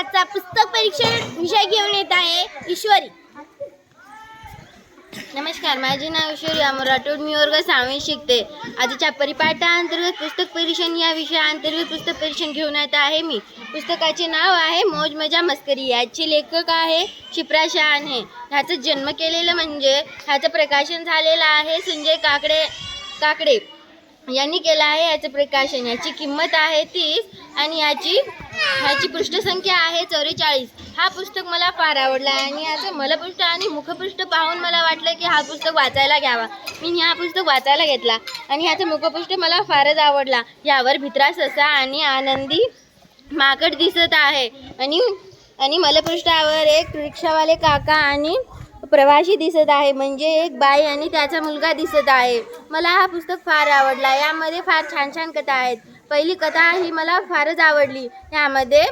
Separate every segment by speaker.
Speaker 1: आजचा पुस्तक परीक्षण विषय घेऊन येत आहे ईश्वरी. नमस्कार माझे नाव ईश्वरी अमर राठोड मी वर्ग सहावी शिकते. आजच्या परिपाठाअंतर्गत पुस्तक परीक्षण या विषयाअंतर्गत पुस्तक परीक्षण घेऊन येत आहे मी. पुस्तकाचे नाव आहे मौज मजा मस्करी. याचे लेखक आहे शिप्रा शहाणे. ह्याचं जन्म केलेलं म्हणजे ह्याचं प्रकाशन झालेलं आहे संजय काकडे काकडे. यांनी केलं आहे याचं प्रकाशन. याची किंमत आहे तीस आणि याची ह्याची पृष्ठसंख्या आहे चौवेचाळीस. हा पुस्तक मला फार आवडला आणि याचं मलपृष्ठ आणि मुखपृष्ठ पाहून मला वाटलं की हा पुस्तक वाचायला घ्यावा. मी हा पुस्तक वाचायला घेतला आणि ह्याचं मुखपृष्ठ मला फारच आवडला. यावर भित्रा ससा आणि आनंदी माकड दिसत आहे. आणि आणि मलपृष्ठावर एक रिक्षावाले काका आणि प्रवाशी दिसत आहे म्हणजे एक बाई आणि त्याचा मुलगा दिसत आहे. मला हा पुस्तक फार आवडला यामध्ये फार छान छान कथा आहेत. पहिली कथा ही मला फारच आवडली. यामध्ये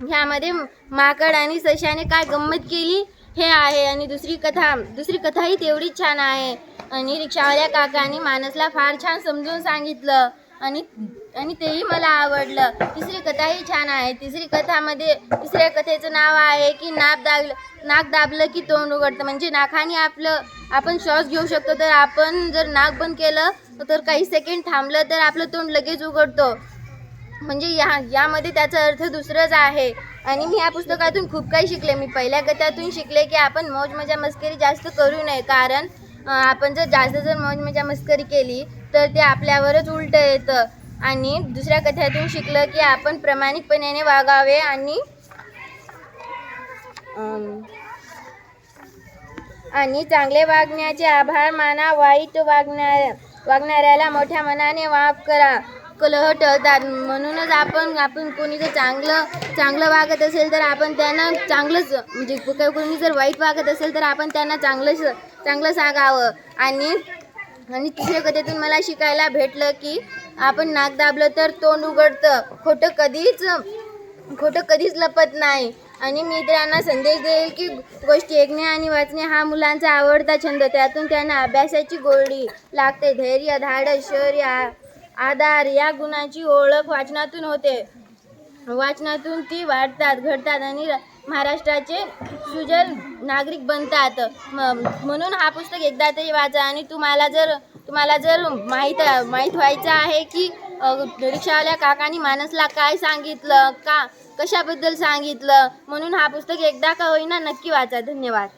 Speaker 1: ह्यामध्ये माकड आणि सशाने काय गंमत केली हे आहे आणि दुसरी कथा दुसरी कथाही तेवढीच छान आहे. आणि रिक्षावाल्या काकाने माणसला फार छान समजून सांगितलं. आणि आणि तेही मला आवडलं. तिसरी कथाही छान आहे. तिसरी कथामध्ये तिसऱ्या कथेचं नाव आहे की नाक दाबलं नाक दाबलं की तोंड उघडतं. म्हणजे नाकाने आपलं आपण श्वास घेऊ शकतो तर आपण जर नाक बंद केलं तर काही सेकंड थांबलं तर आपलं तोंड लगेच उघडतो. म्हणजे या यामध्ये त्याचा अर्थ दुसरंच आहे. आणि मी या पुस्तकातून खूप काही शिकले. मी पहिल्या कथातून शिकले की आपण मौज मजा मस्करी जास्त करू नये. कारण आपण जर जास्त जर मौज मजा मस्करी केली तर ते आपल्यावरच उलटं येतं. आणि दुसऱ्या कथ्यातून शिकलं की आपण प्रामाणिकपणाने वागावे आणि आणि चांगले वागण्याचे आभार माना वाईट वागणाऱ्या वागणाऱ्याला मोठ्या मनाने वाफ करा. कलह टळतात. म्हणूनच आपण आपण कोणी जर चांगलं चांगलं वागत असेल तर आपण त्यांना चांगलंच म्हणजे कोणी जर वाईट वागत असेल तर आपण त्यांना चांगलंच चांगलं सांगावं. आणि आणि तिसऱ्या कथेतून मला शिकायला भेटलं की आपण नाक दाबलं तर तोंड उघडतं. खोटं कधीच खोटं कधीच लपत नाही. आणि मी त्यांना संदेश देईल की गोष्टी ऐकणे आणि वाचणे हा मुलांचा आवडता छंद. त्यातून त्यांना अभ्यासाची गोडी लागते. धैर्य धाडस शौर्य आ- आधार या गुणांची ओळख वाचनातून होते. वाचनातून ती वाढतात घडतात आणि महाराष्ट्राचे सुजल नागरिक बनतात. म्हणून हा पुस्तक एकदा तरी वाचा आणि तुम्हाला जर तुम्हाला जर माहीत माहीत व्हायचं आहे की रिक्षावाल्या काकानी माणसला काय सांगितलं का कशाबद्दल सांगितलं म्हणून हा पुस्तक एकदा का होईना नक्की वाचा. धन्यवाद.